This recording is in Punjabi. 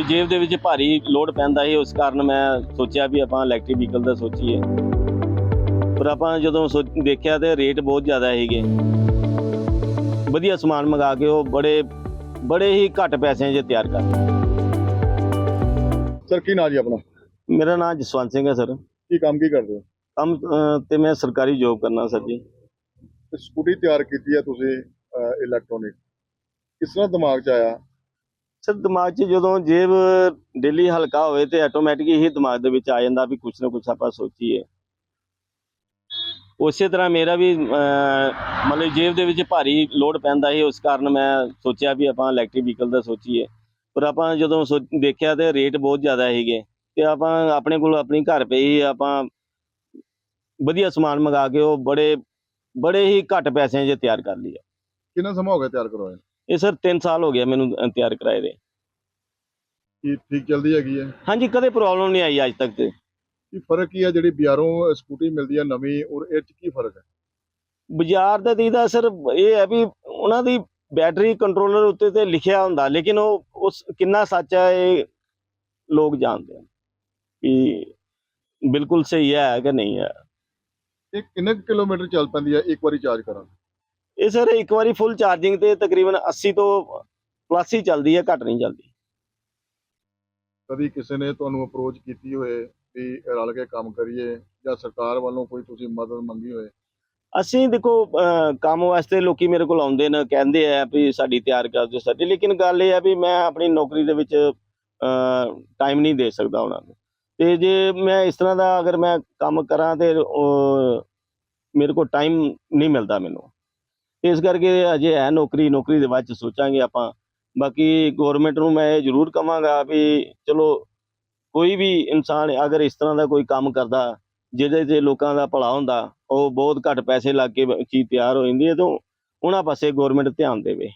ਮਤਲਬ ਜੇਬ ਦੇ ਵਿੱਚ ਭਾਰੀ ਲੋਡ ਪੈਂਦਾ ਸੀ ਉਸ ਕਾਰਨ ਮੈਂ ਸੋਚਿਆ ਵੀ ਆਪਾਂ ਇਲੈਕਟ੍ਰਿਕ ਵਹੀਕਲ ਦਾ ਸੋਚੀਏ। ਪਰ ਆਪਾਂ ਜਦੋਂ ਦੇਖਿਆ ਤੇ ਰੇਟ ਬਹੁਤ ਜ਼ਿਆਦਾ ਸੀਗੇ। ਵਧੀਆ ਸਮਾਨ ਮੰਗਾ ਕੇ ਉਹ ਬੜੇ ਬੜੇ ਹੀ ਘੱਟ ਪੈਸਿਆਂ 'ਚ ਤਿਆਰ ਕਰ ਸਰ ਕੀ ਨਾਂ ਜੀ ਆਪਣਾ? ਮੇਰਾ ਨਾਮ ਜਸਵੰਤ ਸਿੰਘ ਹੈ ਸਰ ਕੀ ਕੰਮ ਕੀ ਕਰਦੇ ਹੋ? ਕੰਮ ਤੇ ਮੈਂ ਸਰਕਾਰੀ ਜੋਬ ਕਰਨਾ ਸਰ ਜੀ। ਸਕੂਟੀ ਤਿਆਰ ਕੀਤੀ ਹੈ ਤੁਸੀਂ ਇਲੈਕਟ੍ਰੋਨਿਕ ਕਿਸ ਤਰ੍ਹਾਂ ਦਿਮਾਗ 'ਚ ਆਇਆ? ਸਰ, ਦਿਮਾਗ 'ਚ ਜਦੋਂ ਜੇਬ, ਡੇਲੀ ਹਲਕਾ ਹੋਵੇ ਤੇ ਆਟੋਮੈਟਿਕ ਹੀ ਦਿਮਾਗ ਦੇ ਵਿੱਚ ਆ ਜਾਂਦਾ ਵੀ ਕੁਛ ਨਾ ਕੁਛ ਆਪਾਂ ਸੋਚੀਏ। ਉਸੇ ਤਰ੍ਹਾਂ ਮੇਰਾ ਵੀ ਮਤਲਬ ਜੇਬ ਦੇ ਵਿੱਚ ਭਾਰੀ ਲੋਡ ਪੈਂਦਾ ਸੀ, ਉਸ ਕਾਰਨ ਮੈਂ ਸੋਚਿਆ ਵੀ ਆਪਾਂ ਇਲੈਕਟ੍ਰਿਕ ਵਹੀਕਲ ਦਾ ਸੋਚੀਏ। ਪਰ ਆਪਾਂ ਜਦੋਂ ਸੋ- ਦੇਖਿਆ ਤੇ ਰੇਟ ਬਹੁਤ ਜ਼ਿਆਦਾ ਸੀਗੇ ਤੇ ਆਪਾਂ ਆਪਣੇ ਕੋਲ ਆਪਣੀ ਘਰ ਪਈ, ਆਪਾਂ ਵਧੀਆ ਸਮਾਨ ਮੰਗਾ ਕੇ ਉਹ ਬੜੇ ਬੜੇ ਹੀ ਘੱਟ ਪੈਸਿਆਂ 'ਚ ਤਿਆਰ ਕਰ ਲਿਆ। ਕਿੰਨਾ ਸਮਾਂ ਹੋ ਗਿਆ ਤਿਆਰ ਕਰਵਾਏ ਇਹ ਸਰ 3 ਸਾਲ ਹੋ ਗਿਆ ਮੈਨੂੰ ਤਿਆਰ ਕਰਾਏ ਦੇ। ਕੀ ਠੀਕ ਚੱਲਦੀ ਹੈਗੀ ਹੈ? ਹਾਂਜੀ ਕਦੇ ਪ੍ਰੋਬਲਮ ਨਹੀਂ ਆਈ ਅੱਜ ਤੱਕ ਤੇ। ਕੀ ਫ਼ਰਕ ਕੀ ਹੈ ਜਿਹੜੀ ਬਾਜ਼ਾਰੋਂ ਸਕੂਟੀ ਮਿਲਦੀ ਹੈ ਨਵੀਂ ਔਰ ਇਹ 'ਚ ਕੀ ਫ਼ਰਕ ਹੈ? ਬਾਜ਼ਾਰ ਦਾ ਦੀਦਾ ਸਰ ਇਹ ਹੈ ਵੀ ਉਹਨਾਂ ਦੀ ਬੈਟਰੀ ਕੰਟਰੋਲਰ ਉੱਤੇ ਤੇ ਲਿਖਿਆ ਹੁੰਦਾ ਲੇਕਿਨ ਉਹ ਉਸ ਕਿੰਨਾ ਸੱਚ ਹੈ ਇਹ ਲੋਕ ਜਾਣਦੇ ਆ। ਵੀ ਬਿਲਕੁਲ ਸਹੀ ਹੈ ਕਿ ਨਹੀਂ ਹੈ। ਇਹ ਕਿੰਨੇ ਕੁ ਕਿਲੋਮੀਟਰ ਚੱਲ ਪੈਂਦੀ ਹੈ ਇੱਕ ਵਾਰੀ ਚਾਰਜ ਕਰਾਂ ਇਹ ਸਰ ਇੱਕ ਵਾਰੀ ਫੁੱਲ ਚਾਰਜਿੰਗ ਤੇ ਤਕਰੀਬਨ 80 ਤੋਂ ਪਲੱਸ ਹੀ ਚੱਲਦੀ ਹੈ ਘੱਟ ਨਹੀਂ ਚੱਲਦੀ। ਕਦੀ ਕਿਸੇ ਨੇ ਤੁਹਾਨੂੰ ਅਪਰੋਚ ਕੀਤੀ ਹੋਏ ਵੀ ਰਲ ਕੇ ਕੰਮ ਕਰੀਏ ਜਾਂ ਸਰਕਾਰ ਵੱਲੋਂ ਕੋਈ ਤੁਸੀਂ ਮਦਦ ਮੰਗੀ ਹੋਏ? ਅਸੀਂ ਦੇਖੋ ਕੰਮ ਵਾਸਤੇ ਲੋਕੀ ਮੇਰੇ ਕੋਲ ਆਉਂਦੇ ਨੇ ਕਹਿੰਦੇ ਆ ਵੀ ਸਾਡੀ ਤਿਆਰ ਕਰ ਦਿਓ ਸਾਡੀ ਲੇਕਿਨ ਗੱਲ ਇਹ ਆ ਵੀ ਮੈਂ ਆਪਣੀ ਨੌਕਰੀ ਦੇ ਵਿੱਚ ਟਾਈਮ ਨਹੀਂ ਦੇ ਸਕਦਾ ਉਹਨਾਂ ਨੂੰ। ਤੇ ਜੇ ਮੈਂ ਇਸ ਤਰ੍ਹਾਂ ਦਾ ਅਗਰ ਮੈਂ ਕੰਮ ਕਰਾਂ ਤੇ ਮੇਰੇ ਕੋਲ ਟਾਈਮ ਨਹੀਂ ਮਿਲਦਾ ਮੈਨੂੰ। ਇਸ ਕਰਕੇ ਅਜੇ ਹੈ ਨੌਕਰੀ ਨੌਕਰੀ ਦੇ ਬਾਅਦ ਚ ਸੋਚਾਂਗੇ ਆਪਾਂ। ਬਾਕੀ ਗਵਰਨਮੈਂਟ ਨੂੰ ਮੈਂ ਇਹ ਜ਼ਰੂਰ ਕਹਾਂਗਾ ਵੀ ਚਲੋ, ਕੋਈ ਵੀ ਇਨਸਾਨ ਅਗਰ ਇਸ ਤਰ੍ਹਾਂ ਦਾ ਕੋਈ ਕੰਮ ਕਰਦਾ, ਜਿਹਦੇ 'ਚ ਲੋਕਾਂ ਦਾ ਭਲਾ ਹੁੰਦਾ, ਉਹ ਬਹੁਤ ਘੱਟ ਪੈਸੇ ਲੱਗ ਕੇ ਚੀਜ਼ ਤਿਆਰ ਹੋ ਜਾਂਦੀ ਹੈ, ਤਾਂ ਉਹਨਾਂ ਪਾਸੇ ਗਵਰਨਮੈਂਟ ਧਿਆਨ ਦੇਵੇ।